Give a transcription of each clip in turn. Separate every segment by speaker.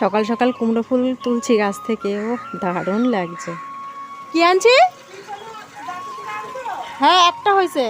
Speaker 1: সকাল সকাল কুমড়ো ফুল তুলছি গাছ থেকে। ও দারুণ লাগছে। কি আনছি? হ্যাঁ একটা হয়েছে।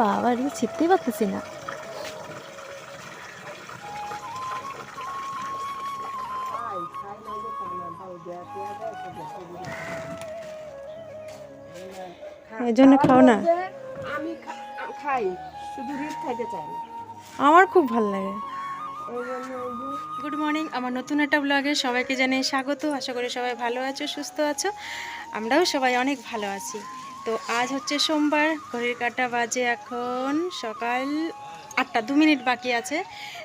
Speaker 1: বাবা ছিপতেই পারতেছি না। এই জন্য খাও না।
Speaker 2: আমি খাই শুধু রিট খাইতে চাই না।
Speaker 1: আমার খুব ভালো লাগে।
Speaker 2: ওই জন্য
Speaker 1: গুড মর্নিং আমার নতুন একটা ব্লগে সবাইকে জানাই স্বাগত। আশা করি সবাই ভালো আছো সুস্থ আছো। আমরাও সবাই অনেক ভালো আছি। তো আজ হচ্ছে সোমবার ঘড়ির কাটা বাজে এখন সকাল আটটা দু মিনিট বাকি আছে।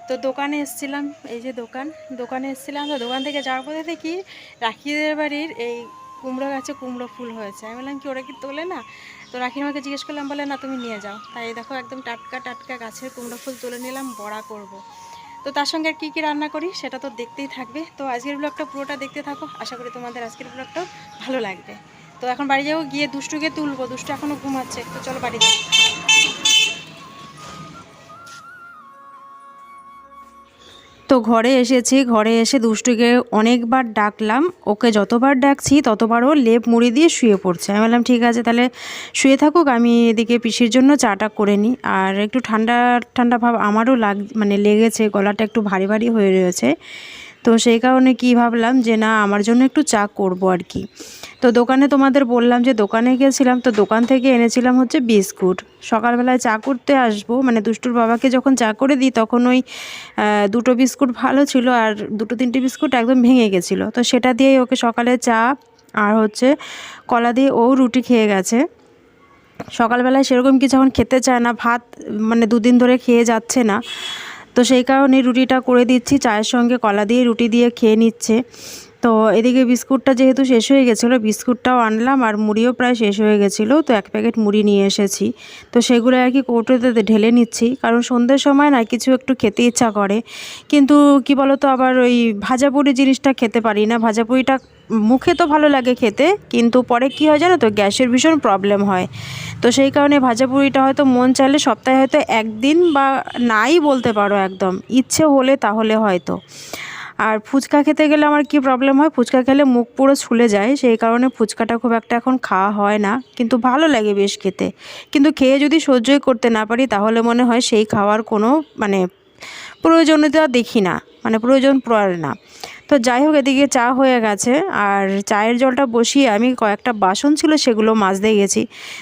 Speaker 1: তো দোকানে এসেছিলাম এই যে দোকান দোকানে এসেছিলাম। তো দোকান থেকে যাওয়ার পথে দেখি রাখিদের বাড়ির এই কুমড়ো গাছে কুমড়ো ফুল হয়েছে। আমি বললাম, কি ওরা কি তোলে না? তো রাখির মাকে জিজ্ঞেস করলাম, বলে না, তুমি নিয়ে যাও। তাই দেখো একদম টাটকা টাটকা গাছের কুমড়ো ফুল তুলে নিলাম, বড়া করব। তো তার সঙ্গে আর কী কী রান্না করি সেটা তো দেখতেই থাকবে। তো আজকের ব্লগটা পুরোটা দেখতে থাকো। আশা করি তোমাদের আজকের ব্লগটাও ভালো লাগবে। তো এখন বাড়ি যাব, গিয়ে দুষ্টুকে তুলবো। দুষ্টু এখনও ঘুমাচ্ছে। তো চলো বাড়ি যাই। তো ঘরে এসেছি, ঘরে এসে দুষ্টুকে অনেকবার ডাকলাম, ওকে যতবার ডাকছি ততবার ও লেপ মুড়ি দিয়ে শুয়ে পড়ছে। আমি বললাম, ঠিক আছে, তাহলে শুয়ে থাকুক, আমি এদিকে পিসির জন্য চাটা করে নিই। আর একটু ঠান্ডা ঠান্ডা ভাব আমারও লাগ মানে লেগেছে, গলাটা একটু ভারী ভারী হয়ে রয়েছে। তো সেই কারণে কি ভাবলাম যে না, আমার জন্য একটু চা করব আর কি। তো দোকানে তোমাদের বললাম যে দোকানে গেছিলাম, তো দোকান থেকে এনেছিলাম হচ্ছে বিস্কুট। সকালবেলায় চা করতে আসব মানে দুষ্টুর বাবাকে যখন চা করে দিই তখন ওই দুটো বিস্কুট ভালো ছিল আর দুটো তিনটে বিস্কুট একদম ভেঙে গেছিল। তো সেটা দিয়েই ওকে সকালে চা আর হচ্ছে কলা দিয়ে ও রুটি খেয়ে গেছে। সকালবেলায় সেরকম কিছু এখন খেতে চায় না, ভাত মানে দুদিন ধরে খেয়ে যাচ্ছে না। তো সেই কারণে রুটিটা করে দিচ্ছি। চায়ের সঙ্গে কলা দিয়ে রুটি দিয়ে খেয়ে নিচ্ছে। তো এদিকে বিস্কুটটা যেহেতু শেষ হয়ে গেছিল, বিস্কুটটাও আনলাম আর মুড়িও প্রায় শেষ হয়ে গেছিল, তো এক প্যাকেট মুড়ি নিয়ে এসেছি। তো সেগুলো আর কি কৌটোতে ঢেলে নিচ্ছি। কারণ সন্ধ্যের সময় না কিছু একটু খেতে ইচ্ছা করে। কিন্তু কি বলতো, আবার ওই ভাজাপুরি জিনিসটা খেতে পারি না। ভাজাপুরিটা মুখে তো ভালো লাগে খেতে, কিন্তু পরে কি হয় জানো তো, গ্যাসের ভীষণ প্রবলেম হয়। তো সেই কারণে ভাজাপুরিটা হয়তো মন চাইলে সপ্তাহে হয়তো একদিন বা নাই বলতে পারো একদম। ইচ্ছে হলে তাহলে হয়তো। আর ফুচকা খেতে গেলে আমার কি প্রবলেম হয়, ফুচকা খেলে মুখ পুরো ছুলে যায়, সেই কারণে ফুচকাটা খুব একটা এখন খাওয়া হয় না, কিন্তু ভালো লাগে বেশ খেতে। কিন্তু খেয়ে যদি সহ্যই করতে না পারি, তাহলে মনে হয় সেই খাওয়ার কোনো মানে প্রয়োজনীয়তা দেখি না মানে প্রয়োজন পড়ে না। তো যাই হোক এদিকে চা হয়ে গেছে। আর চায়ের জলটা বসিয়ে আমি কয়েকটা বাসন ছিল সেগুলো মাজতে গেছি।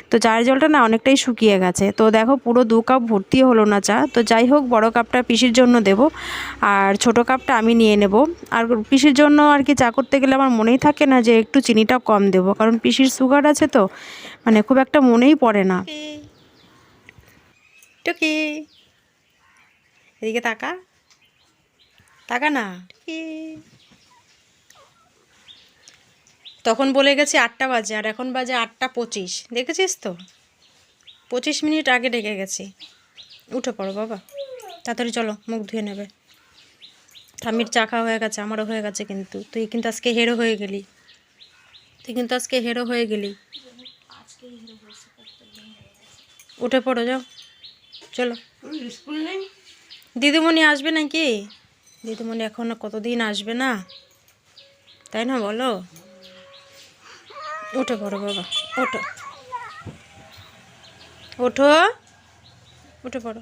Speaker 1: তো চায়ের জলটা না অনেকটাই শুকিয়ে গেছে। তো দেখো পুরো দু কাপ ভর্তি হলো না চা। তো যাই হোক বড় কাপটা পিসির জন্য দেব। আর ছোট কাপটা আমি নিয়ে নেব। আর পিসির জন্য আর কি চা করতে গেলে আমার মনেই থাকে না যে একটু চিনিটা কম দেব। কারণ পিসির সুগার আছে তো মানে খুব একটা মনেই পড়ে না। টুকি এদিকে তাকা। তাকা না। তখন বলে গেছে আটটা বাজে, আর এখন বাজে আটটা পঁচিশ। দেখেছিস তো? পঁচিশ মিনিট আগে ডেকে গেছি। উঠে পড়ো বাবা। তাড়াতাড়ি চলো, মুখ ধুয়ে নেবে। ঠামির চা খাওয়া হয়ে গেছে, আমারও হয়ে গেছে কিন্তু। তুই কিন্তু আজকে হেরো হয়ে গেলি। তুই কিন্তু আজকে হেরো হয়ে গেলি। উঠে পড়ো, যাও। চলো। দিদিমণি আসবে নাকি? দিদিমণি এখনও কতদিন আসবে না? তাই না বলো? উঠে পড়ো বাবা, ওঠো। ওঠো উঠে পড়ো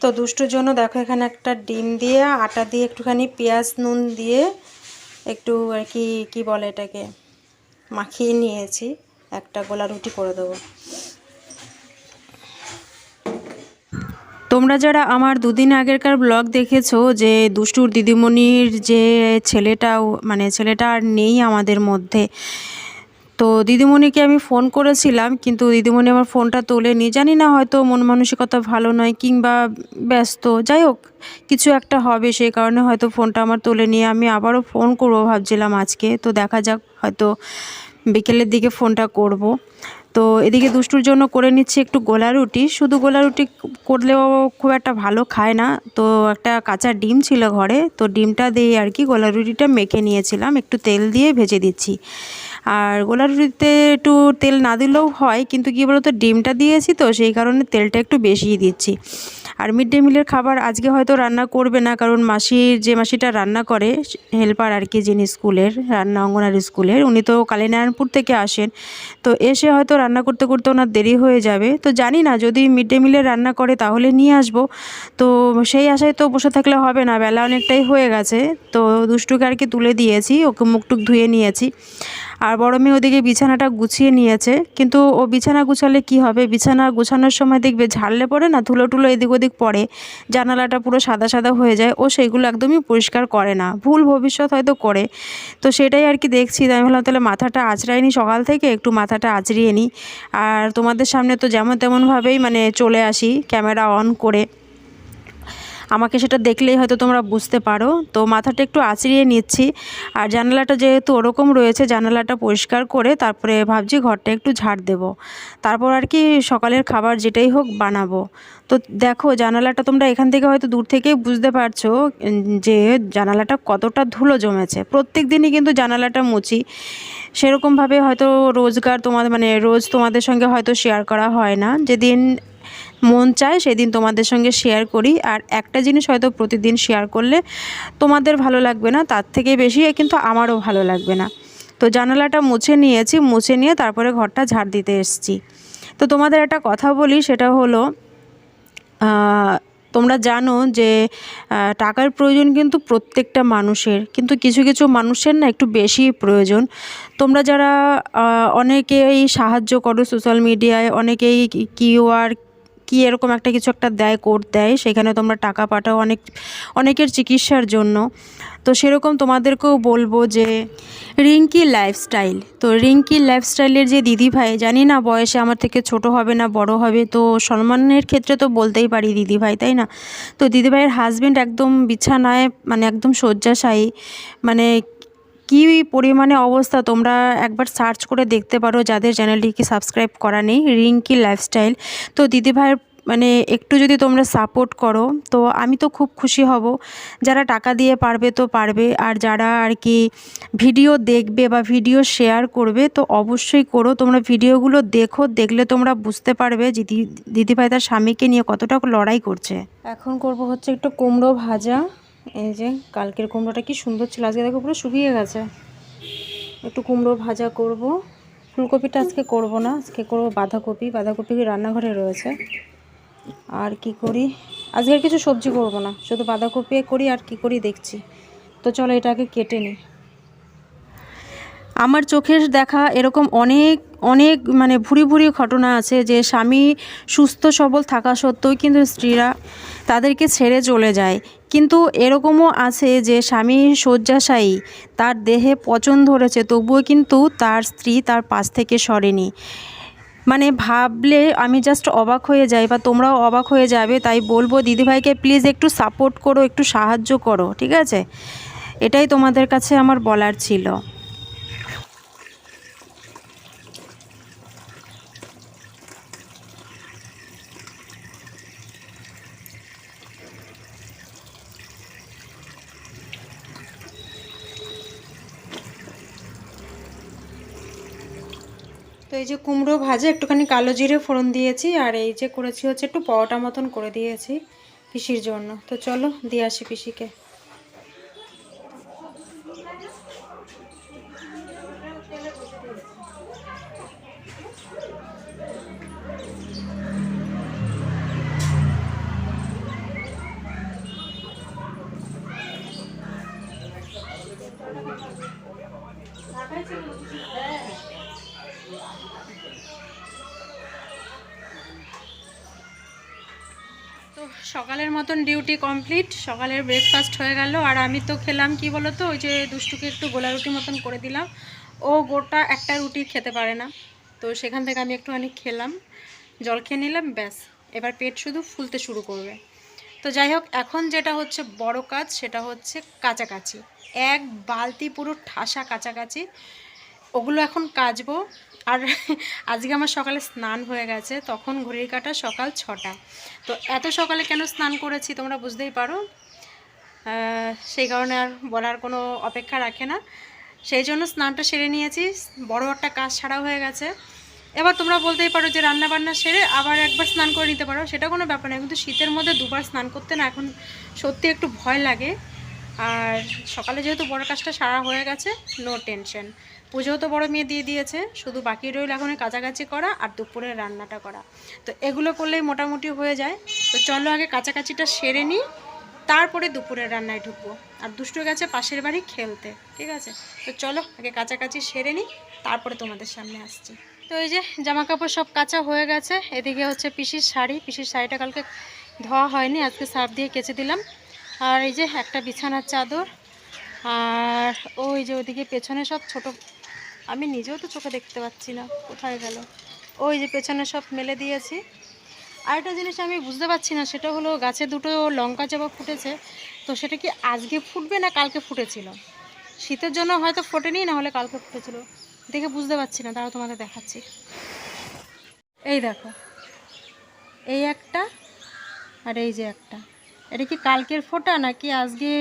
Speaker 1: তো দুষ্টুর জন্য দেখো এখানে একটা ডিম দিয়ে, আটা দিয়ে একটুখানি পেঁয়াজ, নুন দিয়ে একটু আর কি কি বলে এটাকে, মাখিয়ে নিয়েছি। একটা গোলা রুটি করে দেবো। তোমরা যারা আমার দুদিন আগেরকার ব্লগ দেখেছ যে দুষ্টুর দিদিমণির যে ছেলেটা মানে ছেলেটা আর নেই আমাদের মধ্যে, তো দিদিমণিকে আমি ফোন করেছিলাম, কিন্তু দিদিমণি আমার ফোনটা তোলেনি। জানি না হয়তো মন মানসিকতা ভালো নয় কিংবা ব্যস্ত। যাই হোক, কিছু একটা হবে সেই কারণে হয়তো ফোনটা আমার তোলেনি। আমি আবারও ফোন করব ভাবছিলাম আজকে, তো দেখা যাক হয়তো বিকেলের দিকে ফোনটা করব। তো এদিকে দুষ্টুর জন্য করে নিচ্ছি একটু গোলা রুটি। শুধু গোলা রুটি করলেও খুব একটা ভালো খায় না। তো একটা কাঁচা ডিম ছিল ঘরে, তো ডিমটা দিয়ে আর কি গোলা রুটিটা মেখে নিয়েছিলাম। একটু তেল দিয়ে ভেজে দিচ্ছি। আর গোলা রুটিতে একটু তেল না দিলেও হয়, কিন্তু কী বলতো, ডিমটা দিয়েছি তো, সেই কারণে তেলটা একটু বেশিই দিচ্ছি। আর মিড ডে মিলের খাবার আজকে হয়তো রান্না করবে না, কারণ মাসির যে মাসিটা রান্না করে, হেল্পার আর কি যিনি স্কুলের, রান্না অঙ্গনারী স্কুলের, উনি তো কালীনারায়ণপুর থেকে আসেন। তো এসে হয়তো রান্না করতে করতে ওনার দেরি হয়ে যাবে। তো জানি না, যদি মিড ডে মিলে রান্না করে তাহলে নিয়ে আসব। তো সেই আশায় তো বসে থাকলে হবে না, বেলা অনেকটাই হয়ে গেছে। তো দুষ্টুকে আর কি তুলে দিয়েছি, ওকে মুখটুক ধুয়ে নিয়েছি। আর বড় মেয়ে ওদিকে বিছানাটা গুছিয়ে নিয়েছে। কিন্তু ও বিছানা গুছালে কি হবে? বিছানা গুছানোর সময় দেখবে ঝাড়লে পড়ে না ধুলো টুলো এদিক ওদিক পড়ে। জানালাটা পুরো সাদা সাদা হয়ে যায়। ও সেইগুলো একদমই পরিষ্কার করে না। ভুল ভবিষ্যৎ হয়তো করে। তো সেটাই আর কি দেখছি। আমি ভাবলাম তাহলে মাথাটা আঁচড়াইনি সকাল থেকে, একটু মাথাটা আঁচড়িয়ে নিই আর তোমাদের সামনে তো যেমন তেমনভাবেই মানে চলে আসি, ক্যামেরা অন করে। আমাকে সেটা দেখলেই হয়তো তোমরা বুঝতে পারো। তো মাথাটা একটু আঁচড়িয়ে নিচ্ছি। আর জানালাটা যেহেতু ওরকম রয়েছে, জানালাটা পরিষ্কার করে তারপরে ভাবছি ঘরটা একটু ঝাড় দেব। তারপর আর কি সকালের খাবার যেটাই হোক বানাবো। তো দেখো, জানালাটা তোমরা এখান থেকে হয়তো দূর থেকেই বুঝতে পারছ যে জানালাটা কতটা ধুলো জমেছে। প্রত্যেক দিনই কিন্তু জানালাটা মুছি। সেরকমভাবে হয়তো রোজগার তোমাদের মানে রোজ তোমাদের সঙ্গে হয়তো শেয়ার করা হয় না। যেদিন মন চায় সেদিন তোমাদের সঙ্গে শেয়ার করি। আর একটা জিনিস হয়তো প্রতিদিন শেয়ার করলে তোমাদের ভালো লাগবে না, তার থেকে বেশি কিন্তু আমারও ভালো লাগবে না। তো জানালাটা মুছে নিয়েছি, মুছে নিয়ে তারপরে ঘরটা ঝাড় দিতে এসেছি। তো তোমাদের একটা কথা বলি, সেটা হলো তোমরা জানো যে টাকার প্রয়োজন কিন্তু প্রত্যেকটা মানুষের, কিন্তু কিছু কিছু মানুষের না একটু বেশি প্রয়োজন। তোমরা যারা অনেকেই সাহায্য করো সোশ্যাল মিডিয়ায় অনেকেই কিউআর কি এরকম একটা কিছু একটা দেয়, কোড দেয়, সেখানে তোমরা টাকা পাঠাও অনেক, অনেকের চিকিৎসার জন্য। তো সেরকম তোমাদেরকেও বলব যে রিঙ্কি লাইফস্টাইল, তো রিঙ্কি লাইফস্টাইলের যে দিদি ভাই, জানি না বয়সে আমার থেকে ছোট হবে না বড় হবে, তো সম্মানের ক্ষেত্রে তো বলতেই পারি দিদি ভাই, তাই না? তো দিদি ভাইয়ের হাজব্যান্ড একদম বিছানায় মানে একদম শয্যাশায়ী মানে কী পরিমাণে অবস্থা তোমরা একবার সার্চ করে দেখতে পারো। যাদের চ্যানেলটিকে সাবস্ক্রাইব করা নেই, রিঙ্কি লাইফস্টাইল তো দিদিভাইয়ের মানে একটু যদি তোমরা সাপোর্ট করো, তো আমি তো খুব খুশি হব। যারা টাকা দিয়ে পারবে তো পারবে, আর যারা আর কি ভিডিও দেখবে বা ভিডিও শেয়ার করবে, তো অবশ্যই করো। তোমরা ভিডিওগুলো দেখো, দেখলে তোমরা বুঝতে পারবে যে দিদিভাই তার স্বামীকে নিয়ে কতটা লড়াই করছে। এখন করব হচ্ছে একটু কুমড়ো ভাজা। এই যে কালকের কুমড়োটা কি সুন্দর ছিল, আজকে দেখো পুরো শুকিয়ে গেছে। একটু কুমড়ো ভাজা করব। ফুলকপিটা আজকে করব না, আজকে করব বাঁধাকপি। বাঁধাকপি রান্নাঘরে রয়েছে। আর কি করি? আজকে আর কিছু সবজি করব না, শুধু বাঁধাকপি করি আর কি করি দেখছি। তো চলো এটাকে কেটে নিই। আমার চোখের দেখা এরকম অনেক অনেক মানে ভুরি ভুরি ঘটনা আছে যে স্বামী সুস্থ সবল থাকা সত্ত্বেও কিন্তু স্ত্রীরা তাদেরকে ছেড়ে চলে যায়। কিন্তু এরকমও আছে যে স্বামী শয্যাশায়ী, তার দেহে পচন ধরেছে, তবুও কিন্তু তার স্ত্রী তার পাশ থেকে সরেনি। মানে ভাবলে আমি জাস্ট অবাক হয়ে যাই বা তোমরাও অবাক হয়ে যাবে, তাই বলব দিদিভাইকে প্লিজ একটু সাপোর্ট করো, একটু সাহায্য করো, ঠিক আছে? এটাই তোমাদের কাছে আমার বলার ছিল। এই যে কুমড়ো ভাজা, একটুখানি কালো জিরে ফোড়ন দিয়েছি আর এই যে করেছি হচ্ছে একটু পরোটা মতন করে দিয়েছি পিসির জন্য। তো চলো, দিয়ে আসি পিসিকে। তো সকালের মতন ডিউটি কমপ্লিট সকালের ব্রেকফাস্ট হয়ে গেল। আর আমি তো খেলাম, কি বলো তো ওই যে দুষ্টুকে একটু গোলা রুটি মতন করে দিলাম। ও গোটা একটা রুটি খেতে পারে না। তো সেখান থেকে আমি একটুখানি খেলাম, জল খেয়ে নিলাম, ব্যাস। এবার পেট শুধু ফুলতে শুরু করবে। তো যাই হোক, এখন যেটা হচ্ছে বড় কাজ, সেটা হচ্ছে কাচাকাচি। এক বালতি পুরো ঠাসা কাচাকাচি। ওগুলো এখন কাচবো। আর আজকে আমার সকালে স্নান হয়ে গেছে, তখন ঘড়ির কাটা সকাল ছটা। তো এত সকালে কেন স্নান করেছি তোমরা বুঝতেই পারো। সেই কারণে আর বলার কোনো অপেক্ষা রাখে না। সেই জন্য স্নানটা সেরে নিয়েছি, বড় একটা কাজ ছাড়া হয়ে গেছে। এবার তোমরা বলতেই পারো যে রান্না বান্না সেরে আবার একবার স্নান করে নিতে পারো, সেটা কোনো ব্যাপার না কিন্তু শীতের মধ্যে দুবার স্নান করতে না এখন সত্যি একটু ভয় লাগে। আর সকালে যেহেতু বড় কাজটা সারা হয়ে গেছে নো টেনশন পুজোও তো বড় মেয়ে দিয়ে দিয়েছে, শুধু বাকি রইল এখন কাছাকাছি করা আর দুপুরের রান্নাটা করা। তো এগুলো করলেই মোটামুটি হয়ে যায়। তো চলো আগে কাছাকাছিটা সেরে নিই, তারপরে দুপুরের রান্নায় ঢুকবো। আর দুষ্টু গেছে পাশের বাড়ি খেলতে, ঠিক আছে? তো চলো আগে কাছাকাছি সেরে নিই, তারপরে তোমাদের সামনে আসছি। তো এই যে জামা কাপড় সব কাঁচা হয়ে গেছে, এদিকে হচ্ছে পিসির শাড়ি, পিসির শাড়িটা কালকে ধোয়া হয়নি, আজকে সার্ফ দিয়ে কেচে দিলাম। আর এই যে একটা বিছানার চাদর, আর ওই যে ওদিকে পেছনে সব ছোট আমি নিজেও তো চোখে দেখতে পাচ্ছি না। কোথায় গেল? ওই যে পেছনে সব মেলে দিয়েছি। আরেকটা জিনিস আমি বুঝতে পারছি না, সেটা হলো গাছে দুটো লঙ্কা চাপা ফুটেছে, তো সেটা কি আজকে ফুটবে না কালকে ফুটেছিল? শীতের জন্য হয়তো ফোটেনি, না হলে কালকে ফুটেছিল। দেখে বুঝতে পারছি না, তাও তোমাদের দেখাচ্ছি। এই দেখো, এই একটা আর এই যে একটা। এটা কি কালকের ফোটা নাকি আজকে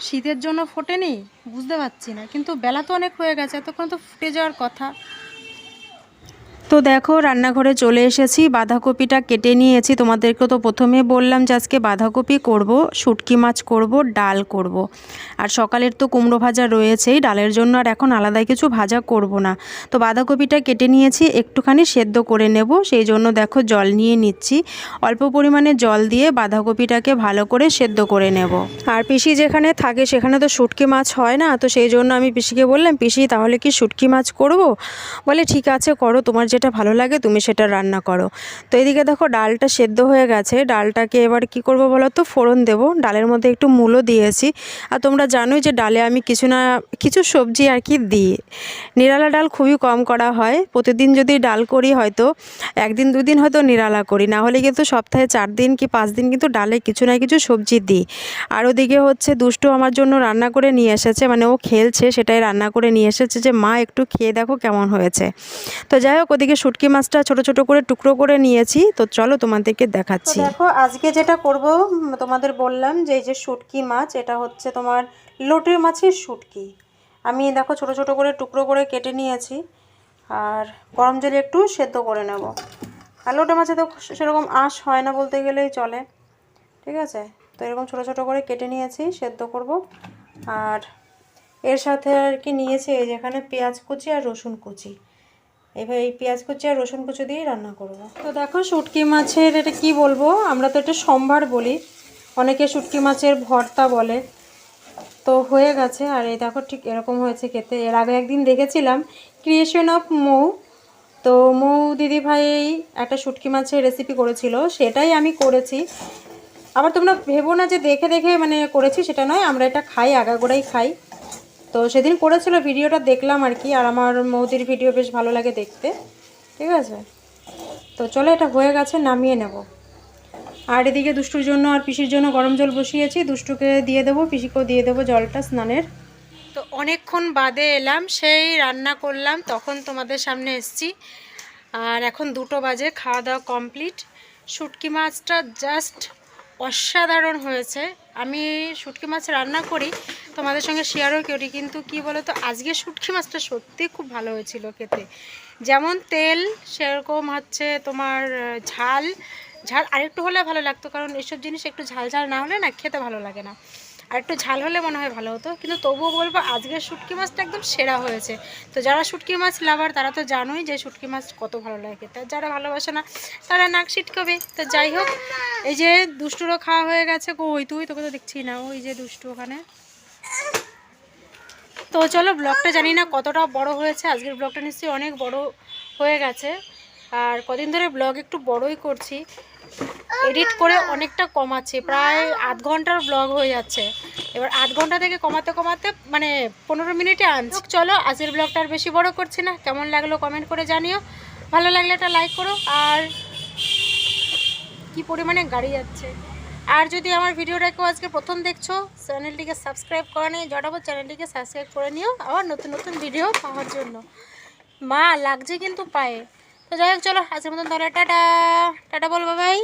Speaker 1: শীতের জন্য ফোটেনি? বুঝতে পারছি না। কিন্তু বেলা তো অনেক হয়ে গেছে, এতক্ষণ তো ফুটে যাওয়ার কথা। তো দেখো, রান্নাঘরে চলে এসেছি, বাঁধাকপিটা কেটে নিয়েছি। তোমাদেরকে তো প্রথমে বললাম যে আজকে বাঁধাকপি করব, শুটকি মাছ করব, ডাল করব। আর সকালের তো কুমড়ো ভাজা রয়েছেই, ডালের জন্য আর এখন আলাদা কিছু ভাজা করব না। তো বাঁধাকপিটা কেটে নিয়েছি, একটুখানি সেদ্ধ করে নেব, সেই জন্য দেখো জল নিয়ে নিচ্ছি। অল্প পরিমাণে জল দিয়ে বাঁধাকপিটাকে ভালো করে সেদ্ধ করে নেব। আর পিসি যেখানে থাকে, সেখানে তো শুটকি মাছ হয় না, তো সেই জন্য আমি পিসিকে বললাম, পিসি, তাহলে কি শুটকি মাছ করব? বলে, ঠিক আছে, করো, তোমার যেটা ভালো লাগে তুমি সেটা রান্না করো। তো এদিকে দেখো ডালটা সেদ্ধ হয়ে গেছে। ডালটাকে এবার কি করব বলো তো? ফোড়ন দেব। ডালের মধ্যে একটু মূলো দিয়েছি। আর তোমরা জানোই যে ডালে আমি কিছু না, কিছু সবজি আর কি দিই। নিরালা ডাল খুবই কম করা হয়। প্রতিদিন যদি ডাল করি হয়তো, একদিন দুদিন হয়তো নিরালা করি। না হলে কিন্তু সপ্তাহে চার দিন কি পাঁচ দিন কিন্তু ডালে কিছু না কিছু সবজি দিই। আর ওদিকে হচ্ছে দুষ্টু আমার জন্য রান্না করে নিয়ে এসেছে। মানে ও খেলছে, সেটাই রান্না করে নিয়ে এসেছে যে, মা, একটু খেয়ে দেখো কেমন হয়েছে। তো যাই হোক, ওদিকে শুটকি মাছটা ছোট ছোট করে টুকরো করে নিয়েছি। তো চলো তোমাদেরকে দেখাচ্ছি। দেখো আজকে যেটা করব তোমাদের বললাম যে এই যে শুটকি মাছ এটা হচ্ছে তোমার লোটের মাছের শুটকি। আমি দেখো ছোট ছোট করে টুকরো করে কেটে নিয়েছি আর গরম জলে একটু সেদ্ধ করে নেব। আর লোটে মাছে তো সেরকম আঁশ হয় না বলতে গেলেই চলে ঠিক আছে? তো এরকম ছোট ছোট করে কেটে নিয়েছি সেদ্ধ করব। আর এর সাথে আর কি নিয়েছি এই যেখানে পেঁয়াজ কুচি আর রসুন কুচি। এবার এই পেঁয়াজ কুচি আর রসুন কুচি দিয়েই রান্না করব। তো দেখো শুটকি মাছের এটা কি বলব? আমরা তো এটা সম্ভার বলি। অনেকে শুটকি মাছের ভর্তা বলে। তো হয়ে গেছে। আর এই দেখো ঠিক এরকম হয়েছে খেতে। এর আগে একদিন দেখেছিলাম। Creation of Mou. তো মৌ দিদি ভাই একটা শুটকি মাছের রেসিপি করেছিল। সেটাই আমি করেছি। আবার তোমরা ভেবো না যে দেখে দেখে মানে করেছি সেটা নয়। আমরা এটা খাই, আগাগোড়াই খাই। তো সেদিন করেছিল ভিডিওটা, দেখলাম আর কি, আর আমার মৌদির ভিডিও বেশ ভালো লাগে দেখতে, ঠিক আছে? তো চলো এটা হয়ে গেছে, নামিয়ে নেব। আর এদিকে দুষ্টুর জন্য আর পিসির জন্য গরম জল বসিয়েছি, দুষ্টুকে দিয়ে দেবো, পিসিকেও দিয়ে দেবো জলটা স্নানের। তো অনেকক্ষণ বাদে এলাম, সেই রান্না করলাম, তখন তোমাদের সামনে এসছি। আর এখন দুটো বাজে, খাওয়া দাওয়া কমপ্লিট। শুটকি মাছটা জাস্ট অসাধারণ হয়েছে। আমি শুটকি মাছ রান্না করি, তোমাদের সঙ্গে শেয়ারও করি, কিন্তু কি বলো তো আজকে শুটকি মাছটা সত্যি খুব ভালো হয়েছিল খেতে। যেমন তেল, সেরকম হচ্ছে তোমার ঝাল ঝাল আরেকটু হলে ভালো লাগতো, কারণ এসব জিনিস একটু ঝাল ঝাল না হলে না খেতে ভালো লাগে না। আর একটু ঝাল হলে মনে হয় ভালো হতো। কিন্তু তবুও বলব আজকের শুটকি মাছটা একদম সেরা হয়েছে। তো যারা শুটকি মাছ লাভার, তারা তো জানোই যে শুটকি মাছ কত ভালো লাগে। খেতে আর যারা ভালোবাসে না, তারা নাক ছিটকাবে তো যাই হোক, এই যে দুষ্টুরও খাওয়া হয়ে গেছে। কই তুই? তোকে তো দেখছি না। ওই যে দুষ্টু ওখানে। তো চলো, ব্লগটা জানি না কতটা বড় হয়েছে। আজকের ব্লগটা নিশ্চয়ই অনেক বড় হয়ে গেছে। আর কদিন ধরে ব্লগ একটু বড়ই করছি। এডিট করে অনেকটা কমাচ্ছি প্রায় আধ ঘণ্টার ব্লগ হয়ে যাচ্ছে। এবার আধ ঘণ্টা থেকে কমাতে কমাতে মানে পনেরো মিনিটে আনছি। চলো আজকের ব্লগটা আর বেশি বড় করছি না। কেমন লাগল কমেন্ট করে জানিও। ভালো লাগলে একটা লাইক করো। আর কি পরিমাণে গাড়ি যাচ্ছে। আর যদি আমার ভিডিওটা কেউ আজকে প্রথম দেখছ চ্যানেলটিকে সাবস্ক্রাইব করে নিয়ে জটাবো চ্যানেলটিকে সাবস্ক্রাইব করে নিও। আবার নতুন নতুন ভিডিও পাওয়ার জন্য। মা লাগছে কিন্তু পায়ে। তো যাই হোক চলো আজকের মতন তাহলে টাটা। টাটা বলব ভাই